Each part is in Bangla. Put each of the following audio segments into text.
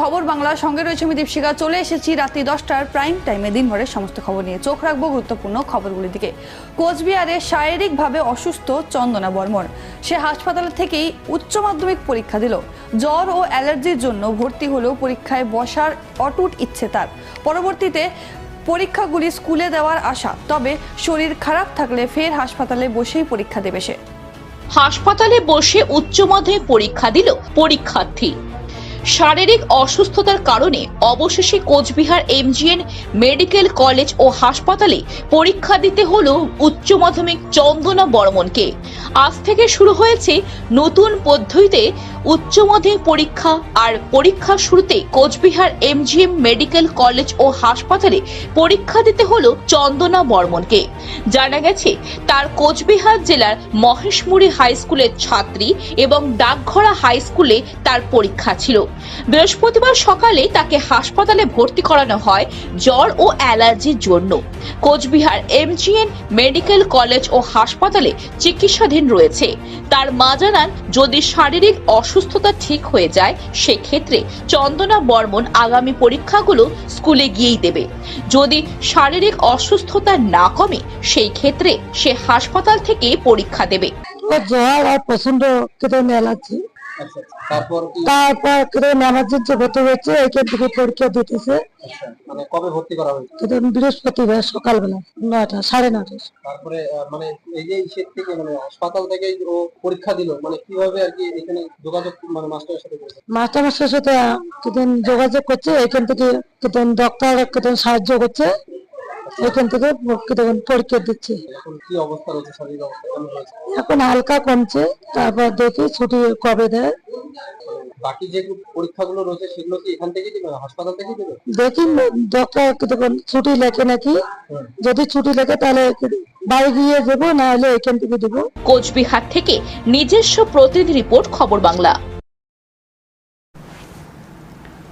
খবর বাংলার সঙ্গে রয়েছে আমি দীপশিকা চলে এসেছি রাত্রি দশটার প্রাইম টাইমে দিনভরের সমস্ত খবর নিয়ে চোখ রাখব গুরুত্বপূর্ণ খবরগুলির দিকে। কোচবিহারে শারীরিকভাবে অসুস্থ চন্দনা বর্মন। সে হাসপাতাল থেকেই উচ্চ মাধ্যমিক পরীক্ষা দিল। জ্বর ও অ্যালার্জির জন্য ভর্তি হলেও পরীক্ষায় বসার অটুট ইচ্ছে তার। পরবর্তীতে পরীক্ষাগুলি স্কুলে দেওয়ার আশা, তবে শরীর খারাপ থাকলে ফের হাসপাতালে বসেই পরীক্ষা দেবে সে। হাসপাতালে বসে উচ্চ মাধ্যমিক পরীক্ষা দিল পরীক্ষার্থী। শারীরিক অসুস্থতার কারণে অবশেষে কোচবিহার এমজিএন মেডিকেল কলেজ ও হাসপাতালে পরীক্ষা দিতে হলো উচ্চ মাধ্যমিক চন্দনা বর্মনকে। আজ থেকে শুরু হয়েছে নতুন পদ্ধতিতে উচ্চ মাধ্যমিক পরীক্ষা আর পরীক্ষার শুরুতে কোচবিহার এমজিএম মেডিকেল কলেজ ও হাসপাতালে পরীক্ষা দিতে হলো চন্দনা বর্মনকে। জানা গেছে, তার কোচবিহার জেলার মহেশমুড়ি হাই স্কুলের ছাত্রী এবং ডাকঘরা হাই স্কুলে তার পরীক্ষা ছিল। বৃহস্পতিবার সকালে তাকে হাসপাতালে ভর্তি করানো হয় জ্বর ও অ্যালার্জির জন্য। কোচবিহার এমজিএন মেডিকেল কলেজ ও হাসপাতালে চিকিৎসাধীন রয়েছে। তার মা জানান, যদি শারীরিক অসুস্থতা ঠিক হয়ে যায়, সেক্ষেত্রে চন্দনা বর্মন আগামী পরীক্ষাগুলো স্কুলে গিয়েই দেবে। যদি শারীরিক অসুস্থতা না কমে সেই ক্ষেত্রে সে হাসপাতাল থেকে পরীক্ষা দেবে। জ্বর আর প্রচণ্ড কেটে তারপর কি? তারপর কেটে অ্যালার্জির যে ভর্তি হয়েছে এখান থেকে পরীক্ষা দিতেছে। আচ্ছা, মানে কবে ভর্তি করা হয়েছে? বৃহস্পতিবার সকালবেলা নয়টা সাড়ে নয়টা। তারপরে মানে এই যে ইসের থেকে মানে হাসপাতাল থেকে ও পরীক্ষা দিল মানে কীভাবে আর কি এখানে যোগাযোগ মানে মাস্টারের সাথে করেছে? মাস্টার সাথে যোগাযোগ করছে এখান থেকে কেতেন ডক্টর কেতেন সাহায্য করছে। এখান থেকে পরীক্ষা দিচ্ছে। এখন হালকা কমছে তারপর দেখি ছুটি কবে দেয়। বাকি যে পরীক্ষাগুলো রয়েছে সেগুলো কি এখান থেকেই দেবে? হাসপাতাল থেকেই দেবে? দেখি ডক্টর কেতেন ছুটি লেখে নাকি? যদি ছুটি লেখে তাহলে বাড়ি গিয়ে দেবো না হলে এখান থেকে দেবো। কোচবিহার থেকে নিজস্ব প্রতিনিধি রিপোর্ট খবর বাংলা।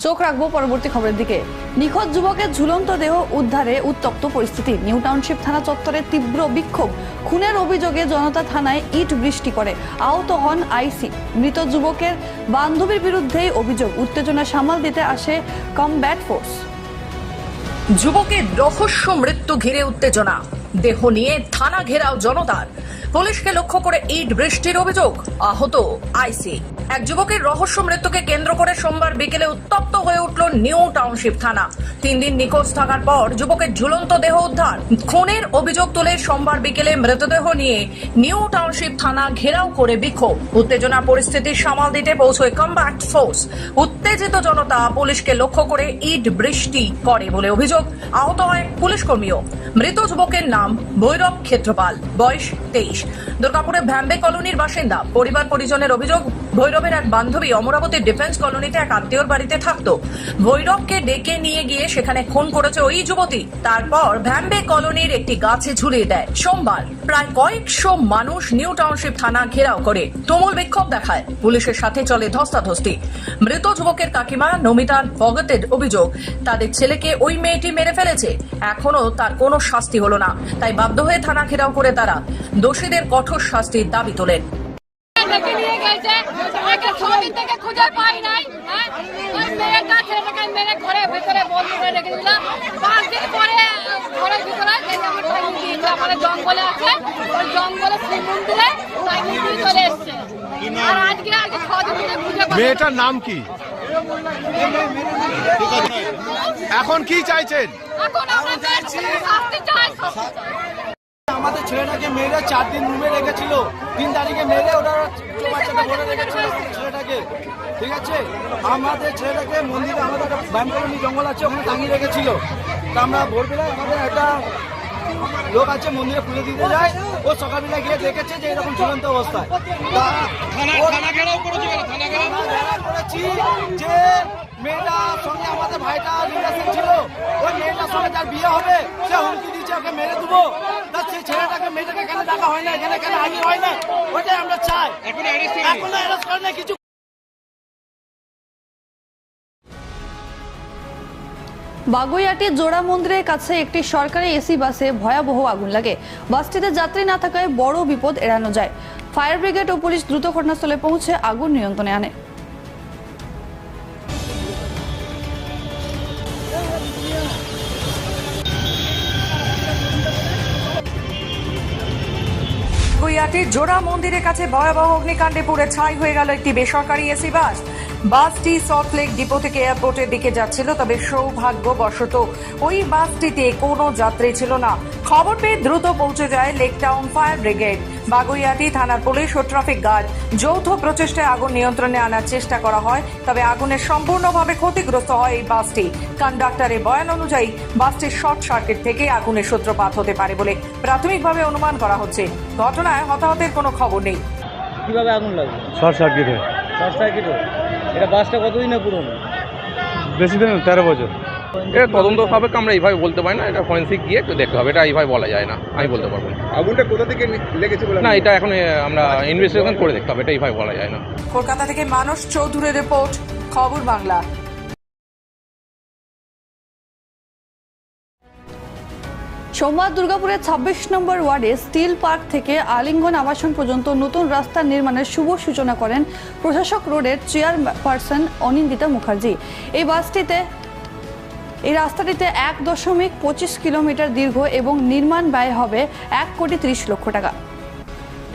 চোখ রাখব পরবর্তী খবরের দিকে। নিখোঁজ যুবকের ঝুলন্ত দেহ উদ্ধারে উত্তপ্ত পরিস্থিতি। নিউ টাউনশিপ থানা চত্বরে তীব্র বিক্ষোভ। খুনের অভিযোগে জনতা থানায় ইট বৃষ্টি করে। আহত হন আইসি। মৃত যুবকের বান্ধবীর বিরুদ্ধেই অভিযোগ। উত্তেজনা সামাল দিতে আসে কমব্যাট ফোর্স। যুবকের রহস্য মৃত্যু ঘিরে উত্তেজনা। দেহ নিয়ে থানা ঘেরাও জনতার। পুলিশকে লক্ষ্য করে ইট বৃষ্টির অভিযোগ। আহত আইসি। এক যুবকের রহস্য মৃত্যুকে কেন্দ্র করে সোমবার বিকেলে উত্তপ্ত হয়ে উঠল নিউ টাউনশিপ থানা। তিন দিন নিখোঁজ থাকার পর যুবকের ঝুলন্ত দেহ উদ্ধার। খুনের অভিযোগ তুলে সোমবার বিকেলে মৃতদেহ নিয়ে নিউ টাউনশিপ থানা ঘেরাও করে বিক্ষোভ। উত্তেজনা পরিস্থিতি সামাল দিতে পৌঁছয় কম্ব্যাক্ট ফোর্স। উত্তেজিত জনতা পুলিশকে লক্ষ্য করে ইট বৃষ্টি করে বলে অভিযোগ। আহত হয় পুলিশ কর্মীও। মৃত যুবকের নাম ভৈরব ক্ষেত্রপাল, বয়স তেইশ। দুর্গাপুরের ভ্যাম্বে কলোনির বাসিন্দা পরিবার পরিজনের অভিযোগ ভৈরবের এক বান্ধবী অমরাবতী ডিফেন্স কলোনিতে এক আত্মীয়র বাড়িতে থাকতো। ভৈরবকে ডেকে নিয়ে গিয়ে সেখানে খুন করেছে ওই যুবতী। তারপর ভ্যাম্বে কলোনির একটি গাছে ঝুলিয়ে দেয়। সোমবার প্রায় কয়েকশো মানুষ নিউ টাউনশিপ থানা ঘেরাও করে। তুমুল বিক্ষোভ দেখায়। পুলিশের সাথে চলে ধস্তাধস্তি। মৃত যুবকের কাকিমা নমিতার ভগতের অভিযোগ, তাদের ছেলেকে ওই মেয়েটি মেরে ফেলেছে। এখনও তার কোনো শাস্তি হলো না। তাই বাধ্য হয়ে থানা ঘেরাও করে তারা। দোষীদের কঠোর শাস্তির দাবি তোলেন। ডেকে নিয়ে গেছে। একে ছদিন থেকে খুঁজে পাই নাই হ্যাঁ? ওই মেয়েটা ছেলেটাকে মেরে ঘরে ভিতরে বন্ধ করে রেখে দিল। পাঁচ দিন পরে ঘরের ভিতরে আমার টাইম দিয়েছে আমাদের জঙ্গলে আছে ওই জঙ্গলে শিব মন্দিরে টাইম দিয়ে চলে এসছে। আর আজকে আজকে ছদিন থেকে খুঁজে মেয়েটার নাম কি? এখন কি চাইছেন? এখন আমরা চাইছি শাস্তি চাই শাস্তি চাই। আমাদের ছেলেটাকে মেরে চার দিন রুমে রেখেছিল। তিন তারিখে মেরে ওরা বাচ্চাটা ভরে রেখেছিল ছেলেটাকে। ঠিক আছে? আমাদের ছেলেটাকে মন্দিরে আমাদের একটা জঙ্গল আছে ওখানে টাঙিয়ে রেখেছিল। তা আমরা ভোরবেলায় আমাদের একটা লোক আছে মন্দিরে পুজো দিতে যায়। ও সকালবেলা গিয়ে দেখেছে যে এরকম ঝুলন্ত অবস্থায় করেছি যে মেয়েটার সঙ্গে আমাদের ভাইটা রিলেশন ছিল। ওই মেয়েটার সঙ্গে যার বিয়ে হবে সে হুমকি দিচ্ছে ওকে মেরে দেবো। ছেলেটাকে মেয়েটাকে কেন ডাকা হয় না? এখানে কেন হাজির হয় না? ওইটাই আমরা চাই। এখন অ্যারেস্ট করে না কিছু বাগুইয়াটি জোড়া মন্দিরের কাছে একটি সরকারি এসি বাসে ভয়াবহ আগুন লাগে। বাসটিতে যাত্রী না থাকায় বড় বিপদ এড়ানো যায়। ফায়ার ব্রিগেড ও পুলিশ দ্রুত ঘটনাস্থলে পৌঁছে আগুন নিয়ন্ত্রণে আনে। জোড়া মন্দিরের কাছে ভয়াবহ অগ্নিকাণ্ডে পুড়ে ছাই হয়ে গেল একটি বেসরকারি এসি বাস। বাসটি সল্টলেক ডিপো থেকে এয়ারপোর্টের দিকে যাচ্ছিল তবে সৌভাগ্যবশত ওই বাসটিতে কোনো যাত্রী ছিল না। খবর পেয়ে দ্রুত পৌঁছে যায় লেক টাউন ফায়ার ব্রিগেড। বাগুইয়াটি থানার পুলিশ ও ট্রাফিক গার্ড যৌথ প্রচেষ্টায় আগুন নিয়ন্ত্রণে আনার চেষ্টা করা হয় তবে আগুনের সম্পূর্ণভাবে ক্ষতিগ্রস্ত হয় এই বাসটি। কন্ডাক্টরের বয়ান অনুযায়ী বাসটির শর্ট সার্কিট থেকে আগুনের সূত্রপাত হতে পারে বলে প্রাথমিকভাবে অনুমান করা হচ্ছে। ঘটনায় হতাহতের কোনো খবর নেই। কীভাবে আগুন লাগল? Short circuit. হয় শর্ট সার্কিট? এটা বাসটা কতদিনের পুরনো? বেশি দিন তেরো বছর। এটা তদন্ত হবে আমরা এইভাবে বলতে পারি না এটা ফরেন্সিক গিয়ে একটু দেখতে হবে এটা এইভাবে বলা যায় না আমি বলতে পারব না। আগুনটা কোথা থেকে লেগেছে বলে না এটা এখন এ, আমরা ইনভেস্টিগেশন করে দেখতে হবে এটা এইভাবে বলা যায় না। কলকাতা থেকে মানস চৌধুরী রিপোর্ট খবর বাংলা। সোমবার দুর্গাপুরের ছাব্বিশ নম্বর ওয়ার্ডে স্টিল পার্ক থেকে আলিঙ্গন আবাসন পর্যন্ত নতুন রাস্তা নির্মাণের শুভ সূচনা করেন প্রশাসক রোডের চেয়ারপারসন অনিন্দিতা মুখার্জি। এই বাসটিতে, এই রাস্তাটিতে এক দশমিক পঁচিশ কিলোমিটার দীর্ঘ এবং নির্মাণ ব্যয় হবে এক কোটি ত্রিশ লক্ষ টাকা।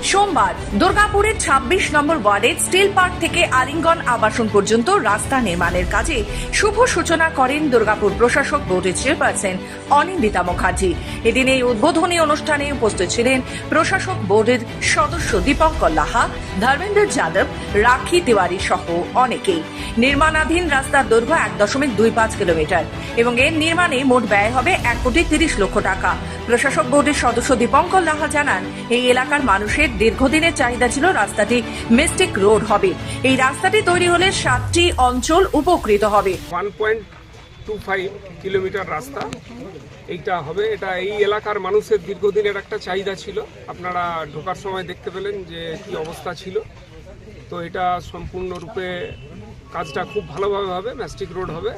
সোমবার দুর্গাপুরের ২৬ নম্বর ওয়ার্ডের স্টিল পার্ক থেকে আলিঙ্গন আবাসন পর্যন্ত রাস্তা নির্মাণের কাজে শুভ সূচনা করেন দুর্গাপুর প্রশাসক বোর্ডের চেয়ারপারসন অনিন্দিতা মুখার্জি। এদিন এই উদ্বোধনী অনুষ্ঠানে উপস্থিত ছিলেন প্রশাসক বোর্ডের সদস্য দীপঙ্কর লাহা, ধর্মেন্দ্র যাদব, রাখি তিওয়ারি সহ অনেকেই। নির্মাণাধীন রাস্তার দৈর্ঘ্য এক দশমিক দুই পাঁচ কিলোমিটার এবং এর নির্মাণে মোট ব্যয় হবে এক কোটি তিরিশ লক্ষ টাকা। প্রশাসক বোর্ডের সদস্য দীপঙ্কর লাহা জানান, এই এলাকার মানুষের দীর্ঘদিনের চাহিদা ছিল রাস্তাটি মিস্টিক রোড হবে। এই রাস্তাটি তৈরি হলে সাতটি অঞ্চল উপকৃত হবে। One point two five kilometre রাস্তা। এইটা হবে, এটা এই এলাকার মানুষের দীর্ঘদিনের একটা চাহিদা ছিল। আপনারা ঢোকার সময় দেখতে পেলেন যে কি অবস্থা ছিল। তো এটা সম্পূর্ণরূপে কাজটা খুব ভালোভাবে হবে ম্যাস্টিক রোড হবে।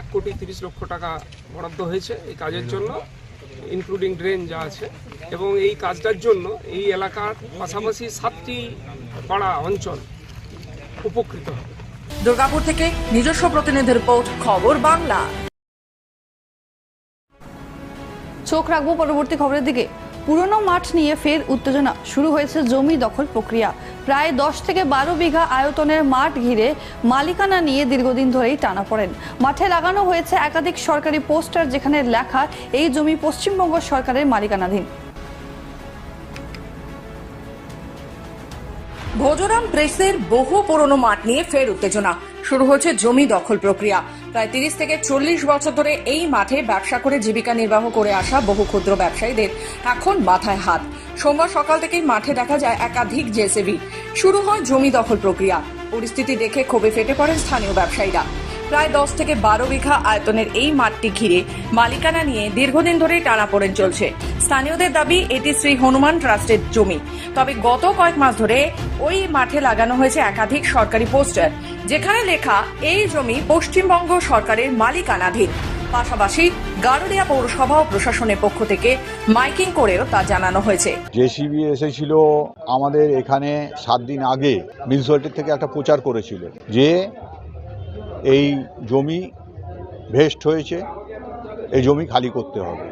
এক কোটি তিরিশ লক্ষ টাকা বরাদ্দ হয়েছে এই কাজের জন্য। ইনক্লুডিং ড্রেন যা আছে। এবং এই কাজটার জন্য এই এলাকার পাশাপাশি সাতটি পাড়া অঞ্চল উপকৃত হবে। দুর্গাপুর থেকে নিজস্ব প্রতিনিধি রিপোর্ট খবর বাংলা। চোখ রাখব পরবর্তী খবরের দিকে। পুরনো মাঠ নিয়ে ফের উত্তেজনা। শুরু হয়েছে জমি দখল প্রক্রিয়া। প্রায় দশ থেকে বারো বিঘা আয়তনের মাঠ ঘিরে মালিকানা নিয়ে দীর্ঘদিন ধরেই টানা পড়েন। মাঠে লাগানো হয়েছে একাধিক সরকারি পোস্টার যেখানে লেখা, এই জমি পশ্চিমবঙ্গ সরকারের মালিকানাধীন। ভোজরাম প্রেসের বহু পুরনো মাঠ নিয়ে ফের উত্তেজনা। শুরু হয়েছে জমি দখল প্রক্রিয়া। প্রায় তিরিশ থেকে চল্লিশ বছর ধরে এই মাঠে ব্যবসা করে জীবিকা নির্বাহ করে আসা বহু ক্ষুদ্র ব্যবসায়ীদের এখন মাথায় হাত। সোমবার সকাল থেকেই মাঠে দেখা যায় একাধিক জেসিবি। শুরু হয় জমি দখল প্রক্রিয়া। পরিস্থিতি দেখে ক্ষোভে ফেটে পড়েন স্থানীয় ব্যবসায়ীরা। প্রায় দশ থেকে বারো বিঘা আয়তনের এই মাঠটি ঘিরে মালিকানা নিয়ে দীর্ঘদিন ধরেই টানাপোড়েন চলছে। স্থানীয়দের দাবি, এটি শ্রী হনুমান ট্রাস্টের জমি। তবে গত কয়েক মাস ধরে ওই মাঠে লাগানো হয়েছে একাধিক সরকারি পোস্টার, যেখানে লেখা, এই জমি পশ্চিমবঙ্গ সরকারের মালিকানাধীন। পাশাপাশি গারুলিয়া পৌরসভা ও প্রশাসনের পক্ষ থেকে মাইকিং করেও তা জানানো হয়েছে। জেসিবি এসেছিল আমাদের এখানে সাত দিন আগে মিউনিসিপ্যালিটি থেকে একটা প্রচার করেছিল যে এই জমি ভেস্ট হয়েছে, এই জমি খালি করতে হবে।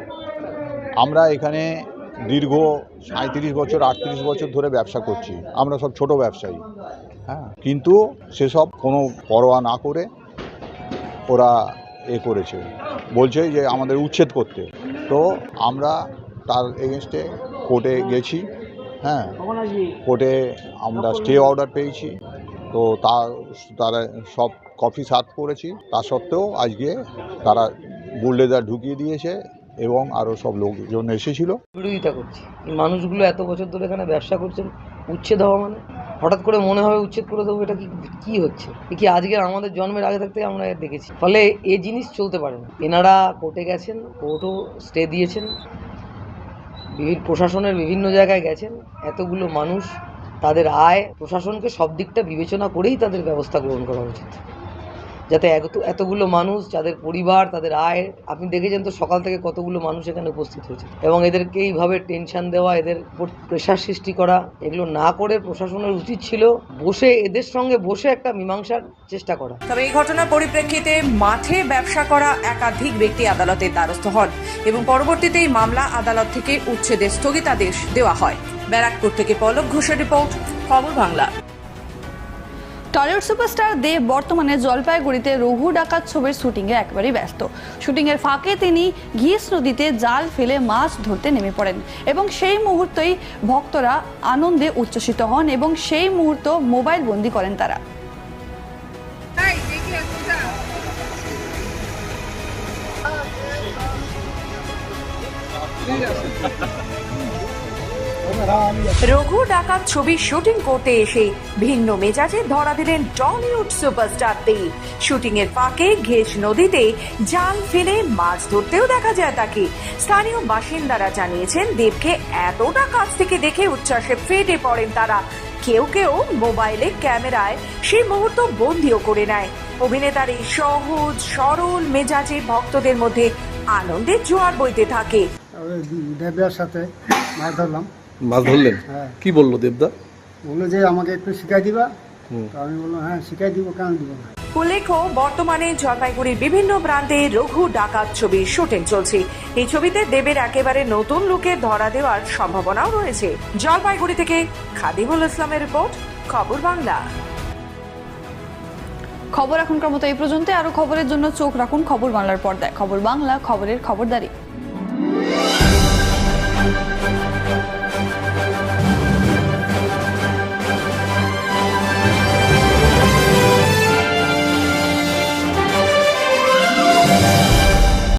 আমরা এখানে দীর্ঘ সাঁত্রিশ বছর, আটত্রিশ বছর ধরে ব্যবসা করছি। আমরা সব ছোট ব্যবসায়ী হ্যাঁ। কিন্তু সেসব কোনো পরোয়া না করে ওরা এ করেছে। বলছে যে আমাদের উচ্ছেদ করতে। তো আমরা তার এগেনস্টে কোর্টে গেছি হ্যাঁ। কোর্টে আমরা স্টে অর্ডার পেয়েছি। তো তার, তারা সব কপি সার্ভ করেছি, তা সত্ত্বেও আজকে তারা বুলডেজার ঢুকিয়ে দিয়েছে এবং আরও সব লোকজন এসেছিল। বিরোধিতা করছি। এই মানুষগুলো এত বছর ধরে এখানে ব্যবসা করছেন উচ্ছেদ হওয়া মানে? হঠাৎ করে মনে হবে উচ্ছেদ করে দেবো, এটা কি কি হচ্ছে? এ কি আজকে আমাদের জন্মের আগে থাকতে আমরা দেখেছি। ফলে এই জিনিস চলতে পারে না। এনারা কোর্টে গেছেন, কোর্টও স্টে দিয়েছেন বিভিন্ন প্রশাসনের বিভিন্ন জায়গায় গেছেন, এতগুলো মানুষ তাদের আয় প্রশাসনকে সব দিকটা বিবেচনা করেই তাদের ব্যবস্থা গ্রহণ করা উচিত। যাতে এত এতগুলো মানুষ, যাদের পরিবার, তাদের আয়, আপনি দেখেছেন তো সকাল থেকে কতগুলো মানুষ এখানে উপস্থিত হয়েছে। এবং এদেরকে এইভাবে টেনশন দেওয়া, এদের উপর প্রেশার সৃষ্টি করা, এগুলো না করে প্রশাসনের উচিত ছিল বসে, এদের সঙ্গে বসে একটা মীমাংসার চেষ্টা করা। তবে এই ঘটনার পরিপ্রেক্ষিতে মাঠে ব্যবসা করা একাধিক ব্যক্তি আদালতের দ্বারস্থ হন এবং পরবর্তীতে এই মামলা আদালত থেকে উচ্ছেদের স্থগিতাদেশ দেওয়া হয়। ব্যারাকপুর থেকে পলক ঘোষের রিপোর্ট, খবর বাংলা। টলিউড সুপারস্টার দেব বর্তমানে জলপাইগুড়িতে রঘু ডাকাত ছবির শুটিংয়ে একেবারেই ব্যস্ত। শুটিংয়ের ফাঁকে তিনি ঘিস নদীতে জাল ফেলে মাছ ধরতে নেমে পড়েন এবং সেই মুহূর্তেই ভক্তরা আনন্দে উচ্ছ্বসিত হন এবং সেই মুহূর্ত মোবাইল বন্দি করেন তারা। রঘু ডাকাত ছবির শুটিং করতে এসে ভিন্ন মেজাজে ধরা দিলেন টলিউড সুপারস্টার দেব শুটিং এর ফাঁকে ঘেস নদীতে জাল ফেলে মাছ ধরতেও দেখা যায় তাকে। স্থানীয় বাসিন্দারা জানিয়েছেন, দেবকে এতটা কাছ থেকে দেখে উচ্ছ্বাসে ফেটে পড়েন তারা। কেউ কেউ মোবাইলে ক্যামেরায় সেই মুহূর্ত বন্দিও করে নেয়। অভিনেতার এই সহজ, সরল মেজাজে ভক্তদের মধ্যে আনন্দের জোয়ার বইতে থাকে। দেবদার সাথে মাছ ধরলাম। মাছ ধরলেন? হ্যাঁ। কি বলল দেবদা? বলল যে আমাকে একটু শিখাই দিবা। আমি বললাম হ্যাঁ শিখাই দিব কেন দিব না? উল্লেখ্য বর্তমানে জলপাইগুড়ির বিভিন্ন প্রান্তে রঘু ডাকাত ছবির শুটিং চলছে। এই ছবিতে দেবের একেবারে নতুন লুকে ধরা দেওয়ার সম্ভাবনাও রয়েছে। জলপাইগুড়ি থেকে খাদিমুল ইসলামের রিপোর্ট খবর বাংলা। খবর এখনকার মতো এই পর্যন্ত আরও খবরের জন্য চোখ রাখুন খবর বাংলার পর্দায়। খবর বাংলা খবরের খবরদারি।